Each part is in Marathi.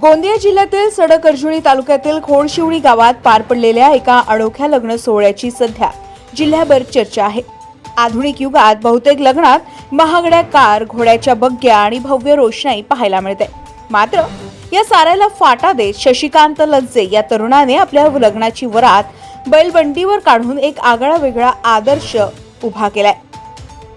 गोंदिया जिल्ह्यातील सडकर्जुनी तालुक्यातील खोडशिवणी गावात पार पडलेल्या एका अनोख्या लग्न सोहळ्याची सध्या जिल्ह्याभर चर्चा आहे. आधुनिक युगात बहुतेक लग्नात महागड्या कार घोड्याच्या बग्ग्या आणि भव्य रोषणाई पाहायला मिळते. मात्र या साऱ्याला फाटा देत शशिकांत लज्जे या तरुणाने आपल्या लग्नाची वरात बैलबंडीवर काढून एक आगळा वेगळा आदर्श उभा केलाय.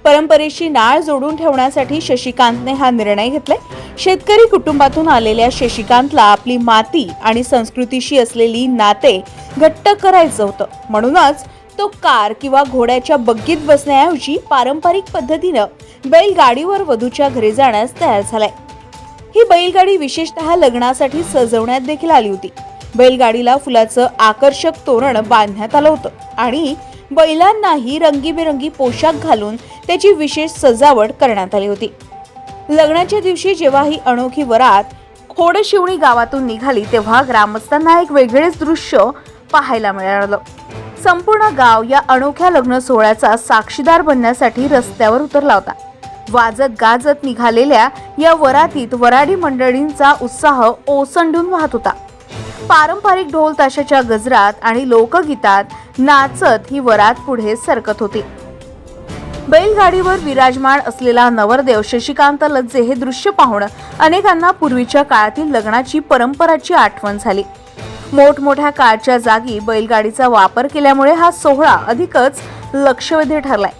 परंपरेशी नाळ जोडून ठेवण्यासाठी शशिकांतने हा निर्णय घेतलाय. शेतकरी कुटुंबातून आलेल्या शशिकांतला आपली माती आणि संस्कृतीशी असलेली नाते घट्ट करायचं होतं. म्हणूनच तो कार किंवा घोड्याच्या बग्गीत बसण्याऐवजी पारंपरिक पद्धतीनं बैलगाडीवर वधूच्या घरी जाण्यास तयार झालाय. ही बैलगाडी विशेषतः लग्नासाठी सजवण्यात देखील आली होती. बैलगाडीला फुलाचं आकर्षक तोरण बांधण्यात आलं होतं आणि बैलांनाही रंगीबेरंगी पोशाख घालून त्याची विशेष सजावट करण्यात आली होती. लग्नाच्या दिवशी जेव्हा ही अनोखी वरात खोडशिवणी गावातून निघाली तेव्हा ग्रामस्थांना एक वेगळेच दृश्य पाहायला मिळालं. संपूर्ण गाव या अनोख्या लग्न सोहळ्याचा साक्षीदार बनण्यासाठी रस्त्यावर उतरला होता. वाजत गाजत निघालेल्या या वरातीत वराडी मंडळींचा उत्साह ओसंडून वाहत होता. पारंपरिक ढोल ताशाच्या गजरात आणि लोकगीतात नाचत ही वरात पुढे सरकत होती. बैलगाडीवर विराजमान असलेला नवरदेव शशिकांत लज्जे हे दृश्य पाहून अनेकांना पूर्वीच्या काळातील लग्नाची परंपराची आठवण झाली. मोठमोठ्या काळच्या जागी बैलगाडीचा वापर केल्यामुळे हा सोहळा अधिकच लक्षवेधी ठरलाय.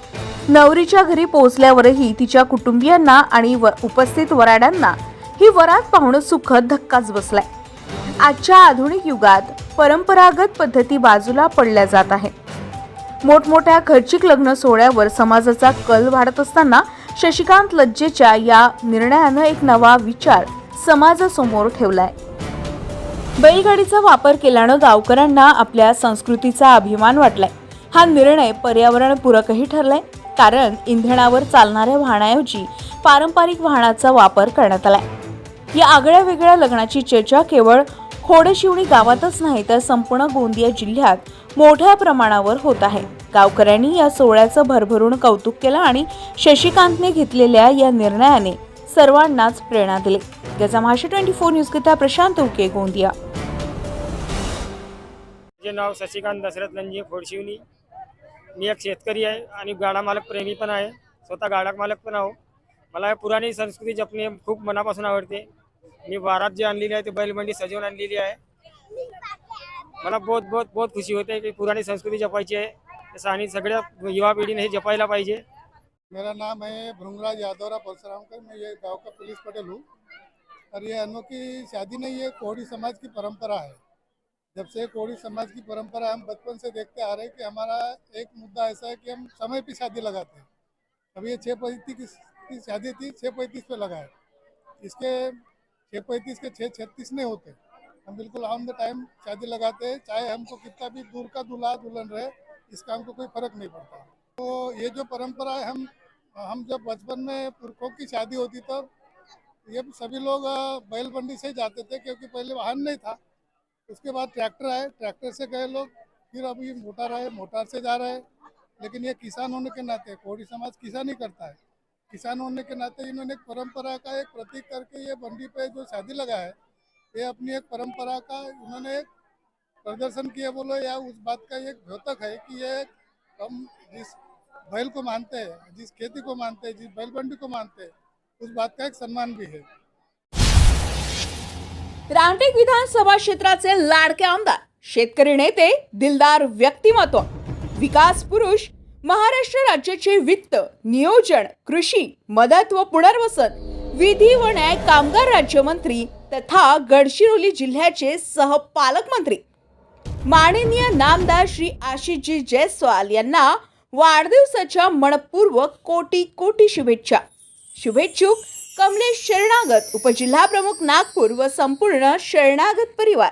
नवरीच्या घरी पोहोचल्यावरही तिच्या कुटुंबियांना आणि व- उपस्थित वराड्यांना ही वरात पाहून सुखद धक्काच बसलाय. आजच्या आधुनिक युगात परंपरागत पद्धती बाजूला पडल्या जात आहे मोठमोठ्या खर्चिक लग्न सोहळ्यावर समाजाचा कल वाढत असताना शशिकांत लज्जेच्या या निर्णयानं एक नवा विचार समाजासमोर ठेवलाय. बैलगाडीचा वापर केल्यानं गावकऱ्यांना आपल्या संस्कृतीचा अभिमान वाटलाय. हा निर्णय पर्यावरणपूरकही ठरलाय. कारण इंधनावर चालणाऱ्या वाहनाऐवजी पारंपरिक वाहनाचा वापर करण्यात आलाय. या आगळ्या वेगळ्या लग्नाची चर्चा केवळ खोडशिवणी गावातच नाही तर संपूर्ण गोंदिया जिल्ह्यात मोठ्या प्रमाणावर होत आहे. गावकऱ्यांनी या सोहळ्याचं भरभरून कौतुक केलं आणि शशिकांतने घेतलेल्या या निर्णयाने सर्वांनाच प्रेरणा दिली. त्याचा महाराष्ट्र ट्वेंटी फोर न्यूज करिता प्रशांत उके गोंदिया. माझे नाव शशिकांत दशरथ लंजी फोडशिवनी मी एक शेतकरी आहे आणि गाडा मालक प्रेमी पण आहे. स्वतः गाडा मालक पण आहो. मला पुराणी संस्कृती जपणे खूप मनापासून आवडते. मी वारात जी आणलेली आहे ती बैलबंडी सजवून आणलेली आहे. मला बहुत बहुत बहुत खुशी होते की पुराणी संस्कृती आहे. तसं आणि सगळ्या युवा पिढीने हे जपायला पाहिजे. मेरा नाम है भृंगराज यादवरा परशुरामकर मैं ये गाँव का पुलिस पटेल हूँ। और ये अनोखी शादी नहीं, ये कोहड़ी समाज की परंपरा है। जब से कोहड़ी समाज की परंपरा हम बचपन से देखते आ रहे हैं कि हमारा एक मुद्दा ऐसा है कि हम समय पे शादी लगाते हैं। अभी ये छः पैंतीस की शादी थी छः पैंतीस पे लगाए। इसके छः पैंतीस के छः छत्तीस नहीं होते। हम बिल्कुल ऑन द टाइम शादी लगाते हैं, चाहे हमको कितना भी दूर का दूल्हा दुल्हन रहे इसका हमको कोई फ़र्क नहीं पड़ता। तो ये जो परंपरा है, हम हम जब बचपन में पुरखों की शादी होती तब, ये सभी लोग बैलबंडी से जाते थे, क्योंकि पहले वाहन नहीं था। उसके बाद ट्रैक्टर आए, ट्रैक्टर से गए लोग, फिर अभी मोटर आए, मोटर से जा रहे हैं। लेकिन ये किसान होने के नाते कोड़ी समाज किसान ही करता है। किसान होने के नाते इन्होंने एक परंपरा का एक प्रतीक करके ये बंडी पे जो शादी लगा है, ये अपनी एक परंपरा का उन्होंने एक प्रदर्शन किया बोलो या उस बात का एक द्योतक है कि ये हम जिस बैल को मानते हैं, जिस खेती को मानते हैं, जिस बैलबंडी को मानते हैं, उस बात का एक सम्मान भी है। रामटेक विधानसभा क्षेत्राचे लाडके आमदार, शेतकरी नेते, दिलदार व्यक्तिमत्व, विकास पुरुष महाराष्ट्र राज्याचे वित्त नियोजन कृषी मदत व पुनर्वसन विधी व न्याय कामगार राज्यमंत्री तथा गडचिरोली जिल्ह्याचे सहपालकमंत्री. माननीय नामदार श्री आशिषजी जयस्वाल यांना वाढदिवसाच्या मनपूर्वक कोटी कोटी शुभेच्छा. शुभेच्छुक कमलेश शरणागत उपजिल्हा प्रमुख नागपूर व संपूर्ण शरणागत परिवार.